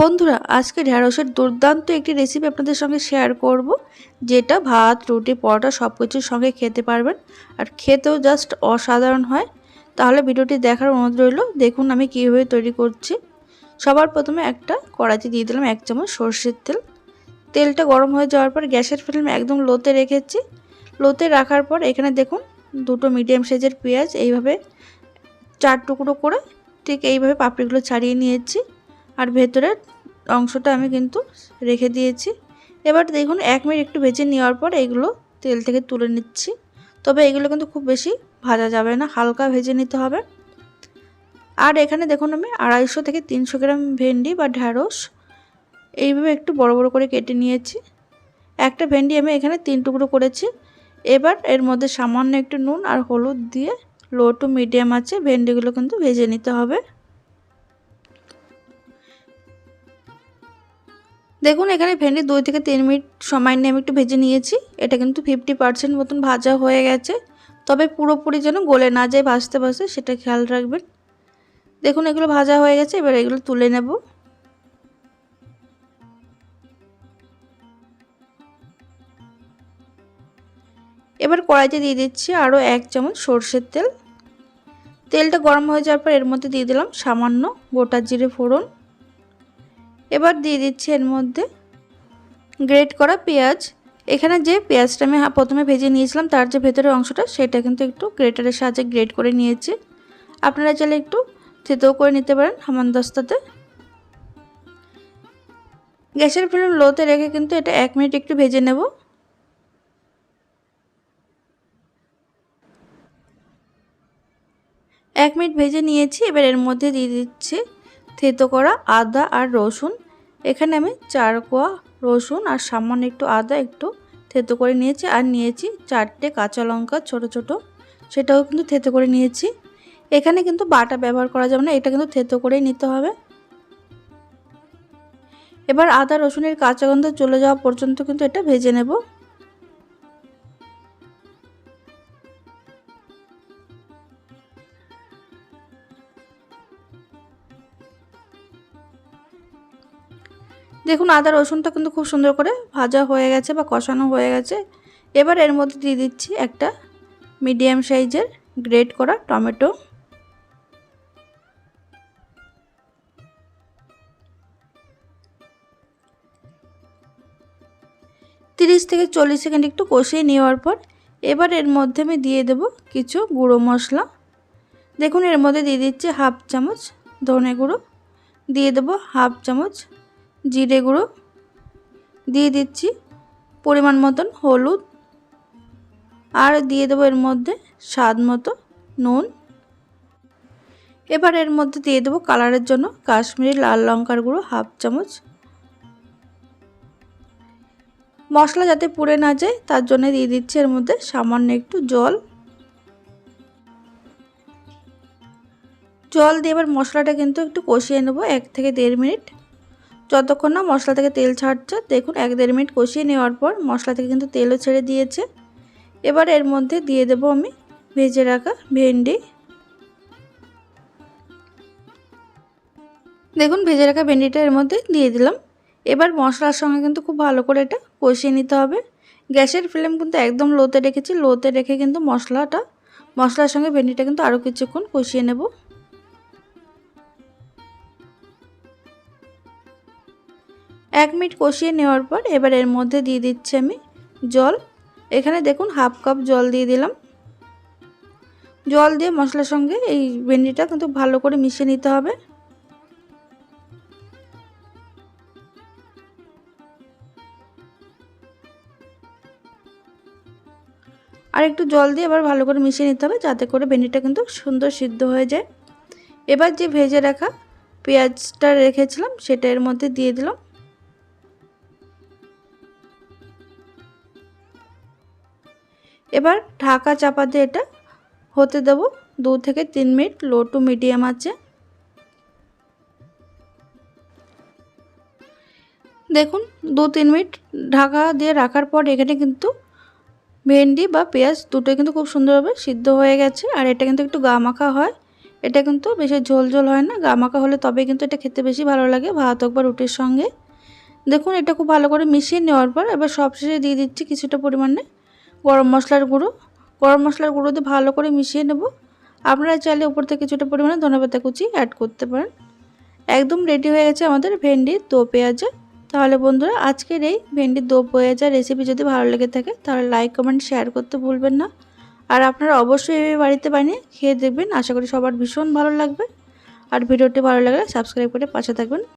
বন্ধুরা আজকে ঢ্যাঁড়সের দুর্দান্ত একটি রেসিপি আপনাদের সঙ্গে শেয়ার করব, যেটা ভাত, রুটি, পরোটা সব কিছুর সঙ্গে খেতে পারবেন। আর খেতেও জাস্ট অসাধারণ হয়। তাহলে ভিডিওটি দেখার অনুরোধ রইল, দেখুন আমি কীভাবে তৈরি করছি। সবার প্রথমে একটা কড়াইতে দিয়ে দিলাম এক চামচ সর্ষের তেল। তেলটা গরম হয়ে যাওয়ার পর গ্যাসের ফ্লেম একদম লোতে রেখেছি। লোতে রাখার পর এখানে দেখুন দুটো মিডিয়াম সাইজের পেঁয়াজ, এইভাবে চার টুকরো করে ঠিক এইভাবে পাপড়িগুলো ছাড়িয়ে নিয়েছি। আর ভেতরের অংশটা আমি কিন্তু রেখে দিয়েছি। এবার দেখুন, এক মিনিট একটু ভেজে নেওয়ার পর এগুলো তেল থেকে তুলে নিচ্ছি। তবে এগুলো কিন্তু খুব বেশি ভাজা যাবে না, হালকা ভেজে নিতে হবে। আর এখানে দেখুন, আমি আড়াইশো থেকে তিনশো গ্রাম ভেন্ডি বা ঢ্যাঁড়স এইভাবে একটু বড় বড় করে কেটে নিয়েছি। একটা ভেন্ডি আমি এখানে তিন টুকরো করেছি। এবার এর মধ্যে সামান্য একটু নুন আর হলুদ দিয়ে লো টু মিডিয়াম আছে ভেন্ডিগুলো কিন্তু ভেজে নিতে হবে। দেখুন, এখানে ভেন্ডি দুই থেকে তিন মিনিট সময় নিয়ে আমি একটু ভেজে নিয়েছি। এটা কিন্তু ফিফটি পার্সেন্ট মতন ভাজা হয়ে গেছে। তবে পুরোপুরি যেন গলে না যায়, ভাজতে ভাজতে, সেটা খেয়াল রাখবেন। দেখুন, এগুলো ভাজা হয়ে গেছে, এবার এগুলো তুলে নেব। এবার কড়াইতে দিয়ে দিচ্ছি আরও এক চামচ সর্ষের তেল। তেলটা গরম হয়ে যাওয়ার পর এর মধ্যে দিয়ে দিলাম সামান্য গোটা জিরে ফোড়ন। এবার দিয়ে দিচ্ছি এর মধ্যে গ্রেট করা পেঁয়াজ। এখানে যে পেঁয়াজটা আমি প্রথমে ভেজে নিয়েছিলাম, তার যে ভেতরের অংশটা, সেটা কিন্তু একটু গ্রেটারের সাহায্যে গ্রেট করে নিয়েছি। আপনারা চাইলে একটু থেতেও করে নিতে পারেন হামানদস্তাতে। গ্যাসের ফ্লেম লোতে রেখে কিন্তু এটা এক মিনিট একটু ভেজে নেব। এক মিনিট ভেজে নিয়েছি, এবার এর মধ্যে দিয়ে দিচ্ছি থেতো করা আদা আর রসুন। এখানে আমি চার কোয়া রসুন আর সামান্য একটু আদা একটু থেতো করে নিয়েছি আর নিয়েছি চারটে কাঁচা লঙ্কা ছোট ছোট। সেটাও কিন্তু থেতো করে নিয়েছি। এখানে কিন্তু বাটা ব্যবহার করা যাবে না, এটা কিন্তু থেতো করেই নিতে হবে। এবার আদা রসুনের কাঁচা গন্ধ চলে যাওয়া পর্যন্ত কিন্তু এটা ভেজে নেব। দেখুন, আদা, রসুনটা কিন্তু খুব সুন্দর করে ভাজা হয়ে গেছে বা কষানো হয়ে গেছে। এবার এর মধ্যে দিয়ে দিচ্ছি একটা মিডিয়াম সাইজের গ্রেট করা টমেটো। তিরিশ থেকে চল্লিশ সেকেন্ড একটু কষিয়ে নেওয়ার পর এবার এর মধ্যে আমি দিয়ে দেব কিছু গুঁড়ো মশলা। দেখুন, এর মধ্যে দিয়ে দিচ্ছি হাফ চামচ ধনে গুঁড়ো, দিয়ে দেবো হাফ চামচ জিরে গুঁড়ো দিয়ে দিচ্ছি পরিমাণ মতন হলুদ। আর দিয়ে দেবো এর মধ্যে স্বাদ মতো নুন। এবার এর মধ্যে দিয়ে দেবো কালারের জন্য কাশ্মীরি লাল লঙ্কার গুঁড়ো হাফ চামচ। মশলা যাতে পুড়ে না যায়, তার জন্য দিয়ে দিচ্ছি এর মধ্যে সামান্য একটু জল। জল দিয়ে এবার মশলাটা কিন্তু একটু কষিয়ে নেব, এক থেকে দেড় মিনিট। যতক্ষণ না মশলা থেকে তেল ছাড়ছে, দেখুন এক দেড় মিনিট কষিয়ে নেওয়ার পর মশলা থেকে কিন্তু তেলও ছেড়ে দিয়েছে। এবার এর মধ্যে দিয়ে দেবো আমি ভেজে রাখা ভেন্ডি। দেখুন ভেজে রাখা ভেন্ডিটা এর মধ্যে দিয়ে দিলাম। এবার মশলার সঙ্গে কিন্তু খুব ভালো করে এটা কষিয়ে নিতে হবে। গ্যাসের ফ্লেম কিন্তু একদম লোতে রেখেছি, লোতে রেখে কিন্তু মশলাটা, মশলার সঙ্গে ভেন্ডিটা কিন্তু আরও কিছুক্ষণ কষিয়ে নেব। এক মিনিট কষিয়ে নেওয়ার পর এবার এর মধ্যে দিয়ে দিচ্ছি আমি জল। এখানে দেখুন হাফ কাপ জল দিয়ে দিলাম। জল দিয়ে মশলার সঙ্গে এই ভেন্ডিটা কিন্তু ভালো করে মিশিয়ে নিতে হবে। আর একটু জল দিয়ে এবার ভালো করে মিশিয়ে নিতে হবে যাতে করে ভেন্ডিটা কিন্তু সুন্দর সিদ্ধ হয়ে যায়। এবার যে ভেজে রাখা পেঁয়াজটা রেখেছিলাম সেটা এর মধ্যে দিয়ে দিলাম। এবার ঢাকা চাপা দিয়ে এটা হতে দেব দু থেকে তিন মিনিট লো টু মিডিয়াম আছে। দেখুন, দু তিন মিনিট ঢাকা দিয়ে রাখার পর এখানে কিন্তু ভেন্ডি বা পেঁয়াজ দুটোই কিন্তু খুব সুন্দরভাবে সিদ্ধ হয়ে গেছে। আর এটা কিন্তু একটু গা মাখা হয়। এটা কিন্তু বেশি ঝোল ঝোল হয় না। গামাকা হলে তবে কিন্তু এটা খেতে বেশি ভালো লাগে, ভাত হোক বা রুটির সঙ্গে। দেখুন, এটা খুব ভালো করে মিশিয়ে নেওয়ার পর এবার সবশেষে দিয়ে দিচ্ছি কিছুটা পরিমাণে গরম মশলার গুঁড়ো। গরম মশলার গুঁড়ো দিয়ে ভালো করে মিশিয়ে নেব। আপনারা চাইলে উপর থেকে কিছুটা পরিমাণে ধনেপাতা কুচি অ্যাড করতে পারেন। একদম রেডি হয়ে গেছে আমাদের ভেন্ডির দো পেঁয়াজা। তাহলে বন্ধুরা, আজকের এই ভেন্ডির দো পেঁয়াজা রেসিপি যদি ভালো লেগে থাকে, তাহলে লাইক কমেন্ট শেয়ার করতে ভুলবেন না। আর আপনারা অবশ্যই এই বাড়িতে বানিয়ে খেয়ে দেখবেন। আশা করি সবার ভীষণ ভালো লাগবে। আর ভিডিওটি ভালো লাগলে সাবস্ক্রাইব করে পাশে থাকবেন।